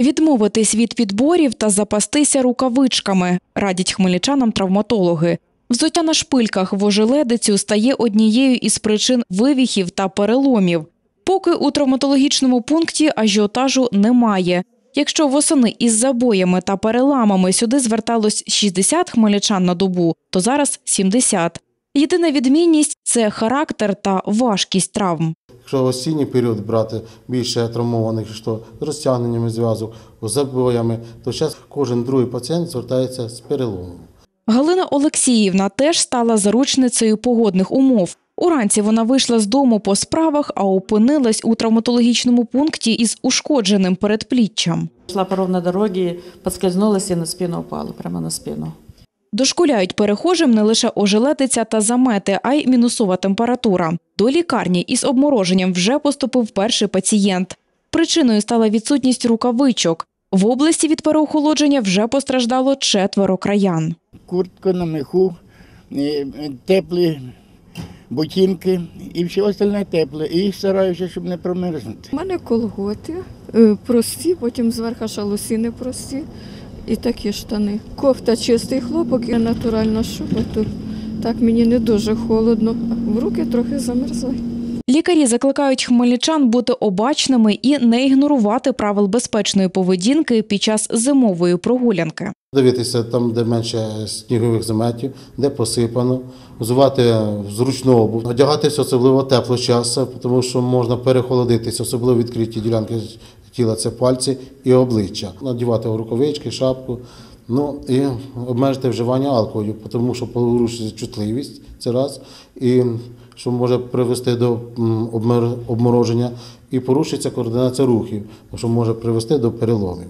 Відмовитись від підборів та запастися рукавичками, радять хмельничанам травматологи. Взуття на шпильках в ожеледицю стає однією із причин вивіхів та переломів. Поки у травматологічному пункті ажіотажу немає. Якщо восени із забоями та переламами сюди зверталось 60 хмельничан на добу, то зараз 70. Єдина відмінність це характер та важкість травм. Якщо осінній період брати більше травмованих, що з розтягненнями зв'язок, з забоями, то зараз кожен другий пацієнт звертається з переломом. Галина Олексіївна теж стала заручницею погодних умов. Уранці вона вийшла з дому по справах, а опинилась у травматологічному пункті із ушкодженим передпліччям. Шла по ровной дороге, подскользнулась и на спину упала, прямо на спину. Дошкуляють перехожим не лише ожеледиця та замети, а й мінусова температура. До лікарні із обмороженням вже поступив перший пацієнт. Причиною стала відсутність рукавичок. В області від переохолодження вже постраждало четверо краян. куртка на меху, е, теплі ботинки і все остальне тепле. І стараюся, щоб не промерзнути. У мене колготи е, прості, потім зверху шалосіни прості і такі штани. Кофта чистий хлопок і натуральна шуба, то так мені не дуже холодно. В руки трохи замерзає. Лікарі закликають хмельничан бути обачними і не ігнорувати правил безпечної поведінки під час зимової прогулянки. Дивитися там, де менше снігових заметів, де посипано, взувати зручну обув, одягатися особливо тепло часу, тому що можна перехолодитися, особливо відкриті ділянки тіла це пальці і обличчя. Надівати рукавички, шапку. Ну і обмежити вживання алкоголю, тому що порушується чутливість, це раз, і що може привести до обмороження, і порушується координація рухів, що може привести до переломів.